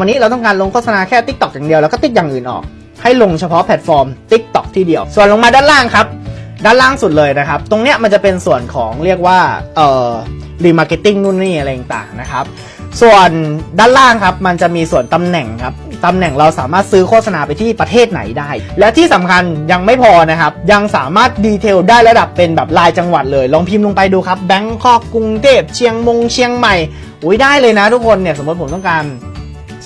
วันนี้เราต้องการลงโฆษณาแค่ TikTok อย่างเดียวแล้วก็ติ๊กอย่างอื่นออก ให้ลงเฉพาะแพลตฟอร์ม TikTok ที่เดียว ส่วนลงมาด้านล่างครับ ด้านล่างสุดเลยนะครับ ตรงเนี้ยมันจะเป็นส่วนของเรียกว่าเอ่อรีมาร์เก็ตติ้งนู่นนี่อะไรต่างๆนะครับ ส่วนด้านล่างครับมันจะมีส่วนตำแหน่งครับตำแหน่งเราสามารถซื้อโฆษณาไปที่ประเทศไหนได้ และที่สำคัญยังไม่พอนะครับ ยังสามารถดีเทลได้ระดับเป็นแบบรายจังหวัดเลย ลองพิมพ์ลงไปดูครับแบงคอกกรุงเทพเชียงมงเชียงใหม่อุ้ยได้เลยนะทุกคนเนี่ยสมมติผมต้องการ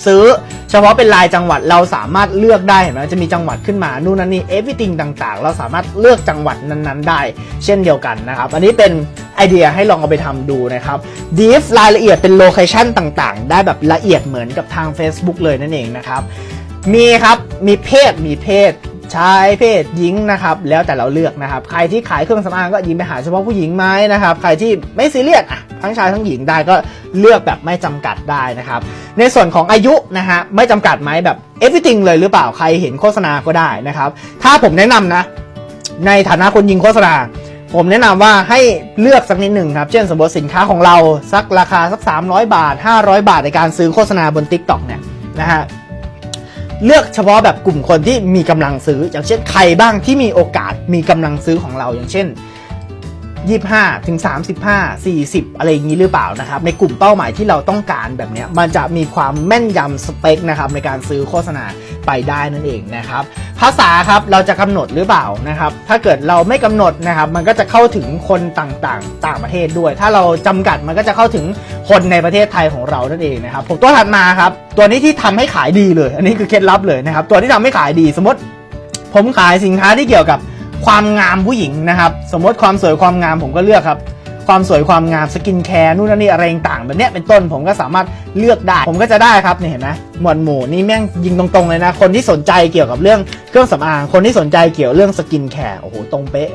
ซื้อ เฉพาะเป็นรายจังหวัดเราสามารถเลือกได้เห็นไหมจะมีจังหวัดขึ้นมานู่นนั่นนี่ everything ต่างๆ เราสามารถเลือกจังหวัดนั้นๆ ได้ เช่นเดียวกันนะครับ อันนี้เป็นไอเดียให้ลองเอาไปทำดูนะครับดีฟรายละเอียดเป็นโลเคชันต่างๆ ได้แบบละเอียดเหมือนกับทาง Facebook เลยนั่นเองนะครับมีครับ มีเพศ มีเพศ ชายเพศหญิงนะครับแล้วแต่เราเลือกนะครับใครที่ขายเครื่องสำอางก็ยิงไปหาเฉพาะผู้หญิงไหมนะครับใครที่ไม่ซีเรียสอะทั้งชายทั้งหญิงได้ก็เลือกแบบไม่จำกัดได้นะครับในส่วนของอายุนะฮะไม่จำกัดไหมแบบ everything เลยหรือเปล่าใครเห็นโฆษณาก็ได้นะครับถ้าผมแนะนำนะ ในฐานะคนยิงโฆษณาผมแนะนำว่าให้เลือกสักนิดหนึ่งครับ เช่นสมมติสินค้าของเราสักราคาสัก 300 บาท 500 บาทในการซื้อโฆษณาบน TikTok เนี่ยนะฮะ เลือกเฉพาะแบบกลุ่มคนที่มีกำลังซื้อ อย่างเช่นใครบ้างที่มีโอกาสมีกำลังซื้อของเราอย่างเช่น 25ถึง35 40 อะไรอย่างนี้หรือเปล่านะครับ ในกลุ่มเป้าหมายที่เราต้องการแบบนี้มันจะมีความแม่นยำสเปคนะครับในการซื้อโฆษณาไปได้นั่นเองนะครับ ภาษาครับเราจะกำหนดหรือเปล่านะครับ ถ้าเกิดเราไม่กำหนดนะครับ มันก็จะเข้าถึงคนต่างๆ ต่างประเทศด้วย ถ้าเราจำกัดมันก็จะเข้าถึงคนในประเทศไทยของเรานั่นเองนะครับ ผมตัวถัดมาครับ ตัวนี้ที่ทำให้ขายดีเลย อันนี้คือเคล็ดลับเลยนะครับ ตัวที่ทำให้ขายดีสมมติ ผมขายสินค้าที่เกี่ยวกับ ความงามผู้หญิงนะครับ สมมติความสวยความงามผมก็เลือกครับ ความสวยความงามสกินแคร์นู่นนี่อะไรต่างแบบเนี้ยเป็นต้นผมก็สามารถเลือกได้ ผมก็จะได้ครับนี่เห็นไหมหมวดหมู่นี่แม่งยิงตรงๆเลยนะ คนที่สนใจเกี่ยวกับเรื่องเครื่องสำอางคนที่สนใจเกี่ยวเรื่องสกินแคร์โอ้โหตรงเป๊ะ